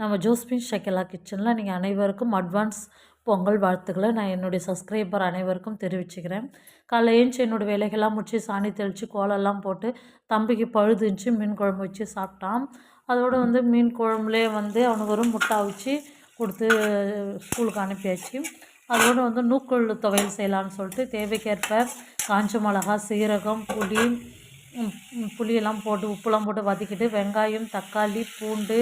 நம்ம ஜோஸ்பின் ஷக்கலா கிச்சனில் நீங்கள் அனைவருக்கும் அட்வான்ஸ் பொங்கல் வாழ்த்துக்களை நான் என்னுடைய சப்ஸ்கிரைபர் அனைவருக்கும் தெரிவிச்சுக்கிறேன். காலைல ஏஞ்சி என்னோடய வேலைகள்லாம் முடிச்சு சாணி தெளித்து கோலெல்லாம் போட்டு தம்பிக்கு பழுதுச்சு மீன் குழம்பு வச்சு சாப்பிட்டான். அதோடு வந்து மீன் குழம்புலேயே வந்து அவனுக்கு ஒரு முட்டை அவிச்சு கொடுத்து ஸ்கூலுக்கு அனுப்பியாச்சு. அதோடு வந்து நூக்கொள்ளு துவையல் செய்யலான்னு சொல்லிட்டு தேவைக்கேற்ப காஞ்ச மிளகா சீரகம் புளி புளியெல்லாம் போட்டு உப்புலாம் போட்டு வதக்கிட்டு வெங்காயம் தக்காளி பூண்டு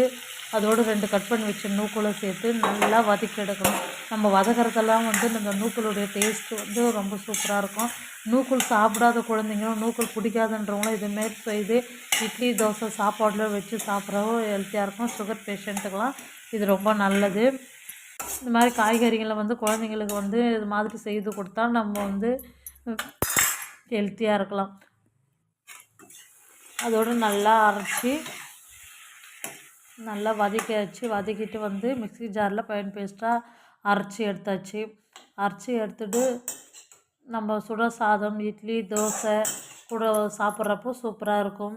அதோடு ரெண்டு கட் பண்ணி வச்ச நூக்களை சேர்த்து நல்லா வதக்கி எடுக்கணும். நம்ம வதக்கிறதெல்லாம் வந்து இந்த நூக்களுடைய டேஸ்ட்டு வந்து ரொம்ப சூப்பராக இருக்கும். நூக்கல் சாப்பிடாத குழந்தைங்களும் நூக்கல் பிடிக்காதுன்றவங்களும் இதுமாரி செய்து இட்லி தோசை சாப்பாடில் வச்சு சாப்பிட்றவும் ஹெல்த்தியாக இருக்கும். சுகர் பேஷண்ட்டுக்கெலாம் இது ரொம்ப நல்லது. இந்த மாதிரி காய்கறிகளை வந்து குழந்தைங்களுக்கு வந்து இது மாதிரி செய்து கொடுத்தா நம்ம வந்து ஹெல்த்தியாக இருக்கலாம். அதோடு நல்லா அரைச்சி நல்லா வதக்கி வச்சு வதக்கிட்டு வந்து மிக்ஸி ஜாரில் பயன் பேஸ்ட்டாக அரைச்சி எடுத்தாச்சு. அரைச்சி எடுத்துட்டு நம்ம சுட சாதம் இட்லி தோசை கூட சாப்பிட்றப்போ சூப்பராக இருக்கும்.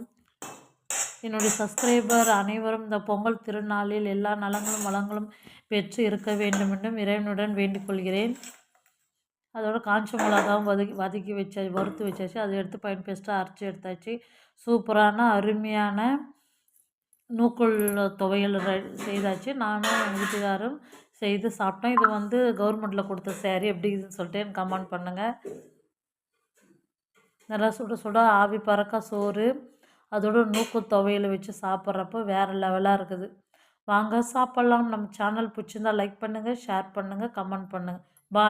என்னுடைய சப்ஸ்கிரைபர் அனைவரும் இந்த பொங்கல் திருநாளில் எல்லா நலங்களும் வளங்களும் பெற்று இருக்க வேண்டும் என்றும் இறைவனுடன் வேண்டிக் கொள்கிறேன். அதோட காஞ்ச மிளகாவும் வதக்கி வதக்கி வச்சாச்சு வறுத்து வச்சாச்சு. அதை எடுத்து பயன் பேஸ்ட்டாக அரைச்சி எடுத்தாச்சு. சூப்பரான அருமையான நூக்குள் துவையல் செய்தாச்சு. நானும் எங்கள் வீட்டுக்காரும் செய்து சாப்பிட்டோம். இது வந்து கவர்மெண்ட்டில் கொடுத்த சேரீ எப்படி இதுன்னு சொல்லிட்டு எனக்கு கமெண்ட் பண்ணுங்கள் நல்லா சுட சுட ஆவி பறக்க சோறு அதோட நூக்கு துவையல் வச்சு சாப்பிட்றப்போ வேறு லெவலாக இருக்குது. வாங்க சாப்பிட்லாம். நம்ம சேனல் பிடிச்சிருந்தா லைக் பண்ணுங்கள் ஷேர் பண்ணுங்கள் கமெண்ட் பண்ணுங்கள்